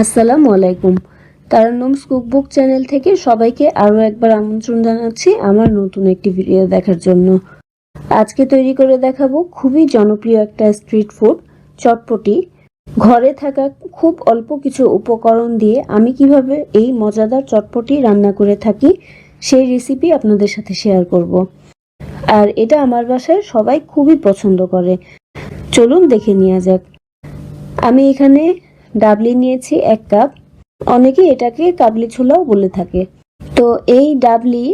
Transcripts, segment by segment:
আসসালামু আলাইকুম। তারানমস cookbook channel থেকে সবাইকে আরও একবার আমন্ত্রণ জানাচ্ছি আমার নতুন একটি ভিডিও দেখার জন্য। আজকে তৈরি করে দেখাবো খুবই জনপ্রিয় একটা স্ট্রিট ফুড, চটপটি। ঘরে থাকা খুব অল্প কিছু উপকরণ দিয়ে আমি কীভাবে এই মজাদার চটপটি রান্না করে থাকি সেই রেসিপি আপনাদের সাথে শেয়ার করব। আর এটা আমার বাসায় সবাই খুবই পছন্দ করে। চলুন দেখে নেওয়া যাক। আমি এখানে ডাবলি নিয়েছি এক কাপ। অনেকে এটাকে কাবলি ছোলাও বলে থাকে। তো এই ডাবলি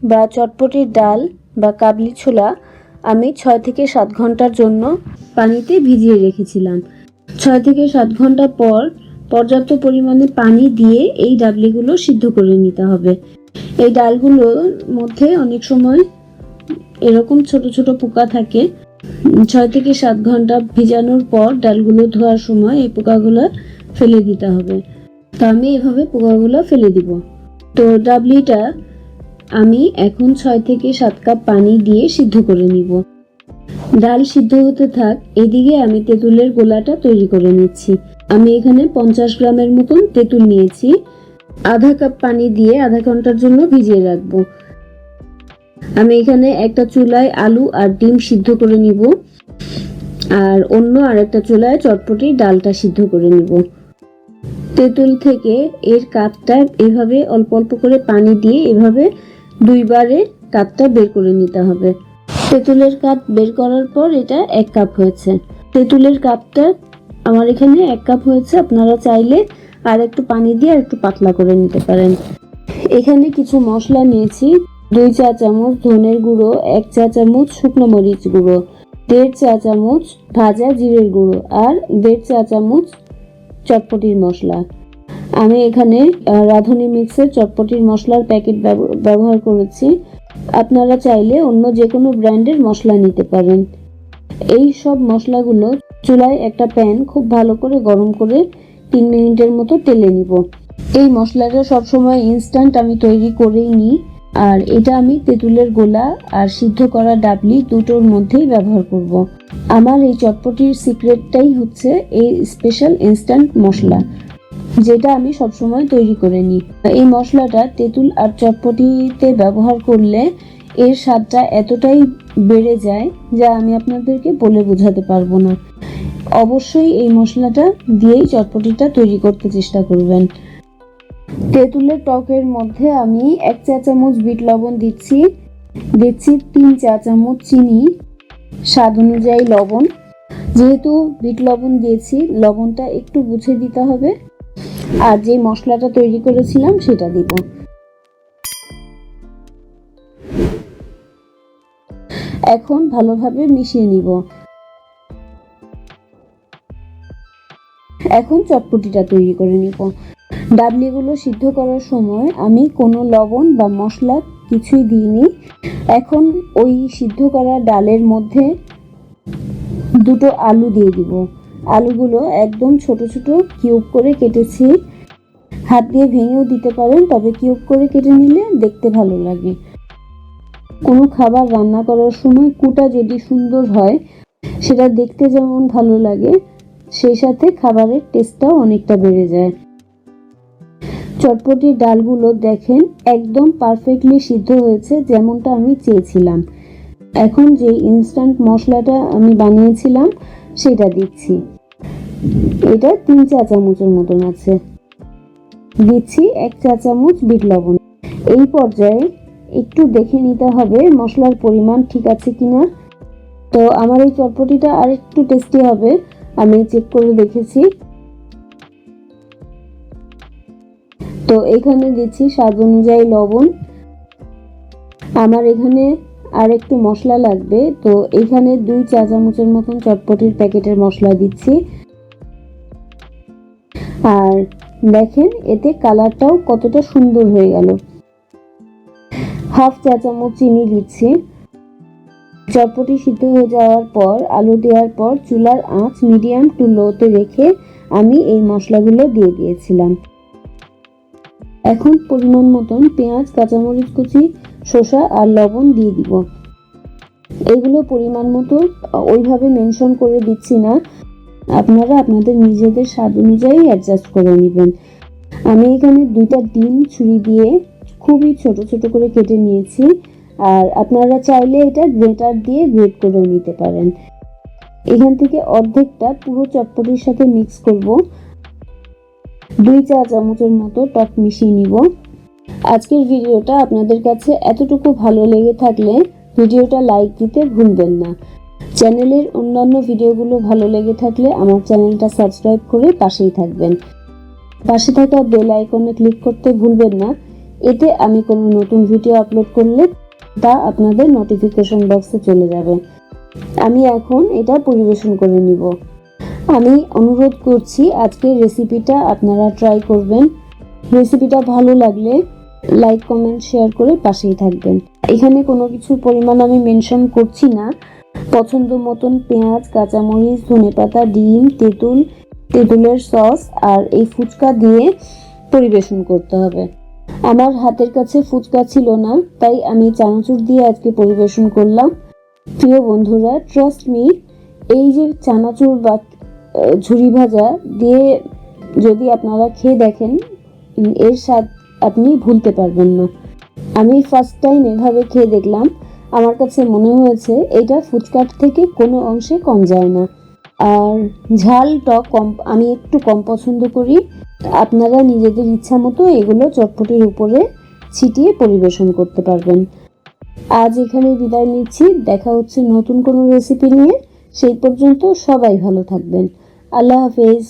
বা চটপটির ডাল বা কাবলি ছোলা আমি ছয় থেকে সাত ঘণ্টার জন্য পানিতে ভিজিয়ে রেখেছিলাম। ছয় থেকে সাত ঘণ্টা পর পর্যাপ্ত পরিমাণে পানি দিয়ে এই ডাবলিগুলো সিদ্ধ করে নিতে হবে। এই ডালগুলোর মধ্যে অনেক সময় এরকম ছোট ছোট পোকা থাকে ছয় থেকে সাত ঘণ্টা ভিজানোর পর ডালগুলো ধোয়ার সময় এই পোকাগুলো ফেলে দিতে হবে। তো আমি এভাবে পোকাগুলো ফেলে দিব। তো ডাবলিটা আমি এখন ছয় থেকে সাত কাপ পানি দিয়ে সিদ্ধ করে নিব। ডাল সিদ্ধ হতে থাক, এদিকে আমি তেঁতুলের গোলাটা তৈরি করে নিচ্ছি। আমি এখানে পঞ্চাশ গ্রামের মতন তেঁতুল নিয়েছি। আধা কাপ পানি দিয়ে আধা ঘণ্টার জন্য ভিজিয়ে রাখব। আমি এখানে একটা চুলায় আলু আর ডিম সিদ্ধ করে নিব। আর অন্য আরেকটা চুলায় চটপটি ডালটা সিদ্ধ করে নিব। তেঁতুল থেকে এর কাপটা এভাবে অল্প অল্প করে পানি দিয়ে এভাবে দুইবারে কাপটা বের করে নিতে হবে। তেঁতুলের কাপ বের করার পর এটা এক কাপ হয়েছে। তেঁতুলের কাপটা আমার এখানে এক কাপ হয়েছে। আপনারা চাইলে আর একটু পানি দিয়ে আর একটু পাতলা করে নিতে পারেন। এখানে কিছু মশলা নিয়েছি। দুই চা চামচ ধনের গুঁড়ো, এক চা চামচ শুকনো মরিচ গুঁড়ো, দেড় চা চামচ ভাজা জিরের গুঁড়ো আর দেড় চা চামচ চটপটির মশলা। আমি এখানে রাঁধুনি মিক্সের চটপটির মশলার প্যাকেট ব্যব- ব্যবহার করেছি। আপনারা চাইলে অন্য যে কোনো ব্র্যান্ডের মশলা নিতে পারেন। এই সব মশলাগুলো চুলায় একটা প্যান খুব ভালো করে গরম করে তিন মিনিটের মতো তেলে নিব। এই মশলাটা সবসময় ইনস্ট্যান্ট আমি তৈরি করেই নিই। আর এটা আমি তেঁতুলের গোলা আর সিদ্ধ করা ডাবলি দুটোর মধ্যেই ব্যবহার করব। আমার এই চটপটির সিক্রেটটাই হচ্ছে এই স্পেশাল ইনস্ট্যান্ট মশলা, যেটা আমি সবসময় তৈরি করে নিই। এই মশলাটা তেঁতুল আর চটপটিতে ব্যবহার করলে এর স্বাদটা এতটাই বেড়ে যায় যা আমি আপনাদেরকে বলে বোঝাতে পারব না। অবশ্যই এই মশলাটা দিয়েই চটপটিটা তৈরি করতে চেষ্টা করবেন। তেঁতুলের টকের মধ্যে আমি এক চা চামচ বিট লবণ দিচ্ছি। দিচ্ছি তিন চা চামচ চিনি। স্বাদ অনুযায়ী লবণ। যেহেতু বিট লবণ দিয়েছি, লবণটা একটু বুঝে দিতে হবে। আর যে মশলাটা তৈরি করেছিলাম, সেটা দিব। এখন ভালোভাবে মিশিয়ে নিব। এখন চটপটিটা তৈরি করে নিব। ডাবলিগুলো সিদ্ধ করার সময় আমি কোনো লবণ বা মশলা কিছুই দিইনি। এখন ওই সিদ্ধ করা ডালের মধ্যে দুটো আলু দিয়ে দিব। আলুগুলো একদম ছোট ছোট কিউব করে কেটেছি। হাত দিয়ে ভেঙেও দিতে পারেন, তবে কিউব করে কেটে নিলে দেখতে ভালো লাগে। কোনো খাবার রান্না করার সময় কুটা যদি সুন্দর হয়, সেটা দেখতে যেমন ভালো লাগে, সেই সাথে খাবারের টেস্টটাও অনেকটা বেড়ে যায়। চটপটির ডালগুলো দেখেন, একদম পারফেক্টলি সিদ্ধ হয়েছে যেমনটা আমি চেয়েছিলাম। এখন যে ইনস্ট্যান্ট মশলাটা আমি বানিয়েছিলাম, সেটা দিচ্ছি। এটা তিন চা চামচের মতন আছে। দিচ্ছি এক চা চামচ বিট লবণ। এই পর্যায়ে একটু দেখে নিতে হবে মশলার পরিমাণ ঠিক আছে কিনা। তো আমার এই চটপটিটা আর একটু টেস্টি হবে, আমি চেক করে দেখেছি। তো এখানে দিচ্ছি স্বাদ অনুযায়ী লবণ। আমার এখানে আর একটু মশলা লাগবে, তো এখানে দুই চা চামচের মতন চটপটির প্যাকেটের মশলা দিচ্ছি। আর দেখেন, এতে কালারটাও কতটা সুন্দর হয়ে গেল। হাফ চা চামচ চিনি দিচ্ছি। চটপটি সিদ্ধ হয়ে যাওয়ার পর, আলু দেওয়ার পর চুলার আঁচ মিডিয়াম টু লোতে রেখে আমি এই মশলাগুলো দিয়ে দিয়েছিলাম। এখন পরিমাণ মতন পেঁয়াজ, কাঁচামরিচ কুচি, শসা আর লবণ দিয়ে দিব। এগুলো পরিমাণ মতো ওইভাবে মেনশন করে দিচ্ছি না। আপনারা আপনাদের নিজেদের স্বাদ অনুযায়ী অ্যাডজাস্ট করে নেবেন। আমি এখানে দুইটা ডিম ছুরি দিয়ে খুবই ছোট ছোট করে কেটে নিয়েছি। আর আপনারা চাইলে এটা গ্রেটার দিয়ে গ্রেট করেও নিতে পারেন। এখান থেকে অর্ধেকটা পুরো চটপটির সাথে মিক্স করব। দুই চা চামচের মতো টক মিশিয়ে নিব। আজকের ভিডিওটা আপনাদের কাছে এতটুকু ভালো লেগে থাকলে ভিডিওটা লাইক দিতে ভুলবেন না। চ্যানেলের অন্যান্য ভিডিওগুলো ভালো লেগে থাকলে আমার চ্যানেলটা সাবস্ক্রাইব করে পাশেই থাকবেন। পাশে থাকা বেল আইকনে ক্লিক করতে ভুলবেন না। এতে আমি কোনো নতুন ভিডিও আপলোড করলে তা আপনাদের নোটিফিকেশন বক্সে চলে যাবে। আমি এখন এটা পরিবেশন করে নিব। আমি অনুরোধ করছি আজকের রেসিপিটা আপনারা ট্রাই করবেন। রেসিপিটা ভালো লাগলে লাইক কমেন্ট শেয়ার করে পাশেই থাকবেন। এখানে কোনো কিছুর পরিমাণ আমি মেনশন করছি না। পছন্দ মতন পেঁয়াজ, কাঁচামরিচ, ধনেপাতা, ডিম, তেঁতুল, তেঁতুলের সস আর এই ফুচকা দিয়ে পরিবেশন করতে হবে। আমার হাতের কাছে ফুচকা ছিল না, তাই আমি চানাচুর দিয়ে আজকে পরিবেশন করলাম। প্রিয় বন্ধুরা ট্রাস্ট মি এই যে চানাচুর বা ঝুরি ভাজা দিয়ে যদি আপনারা খেয়ে দেখেন এর স্বাদ আপনি ভুলতে পারবেন না। আমি ফার্স্ট টাইম এভাবে খেয়ে দেখলাম। আমার কাছে মনে হয়েছে এটা ফুচকার থেকে কোনো অংশে কম যায় না। আর ঝাল টক কম, আমি একটু কম পছন্দ করি। আপনারা নিজেদের ইচ্ছা মতো এগুলো চটপটির উপরে ছিটিয়ে পরিবেশন করতে পারবেন। আজ এখানে বিদায় নিচ্ছি। দেখা হচ্ছে নতুন কোনো রেসিপি নিয়ে। সেই পর্যন্ত সবাই ভালো থাকবেন। আল্লাহ হাফেজ।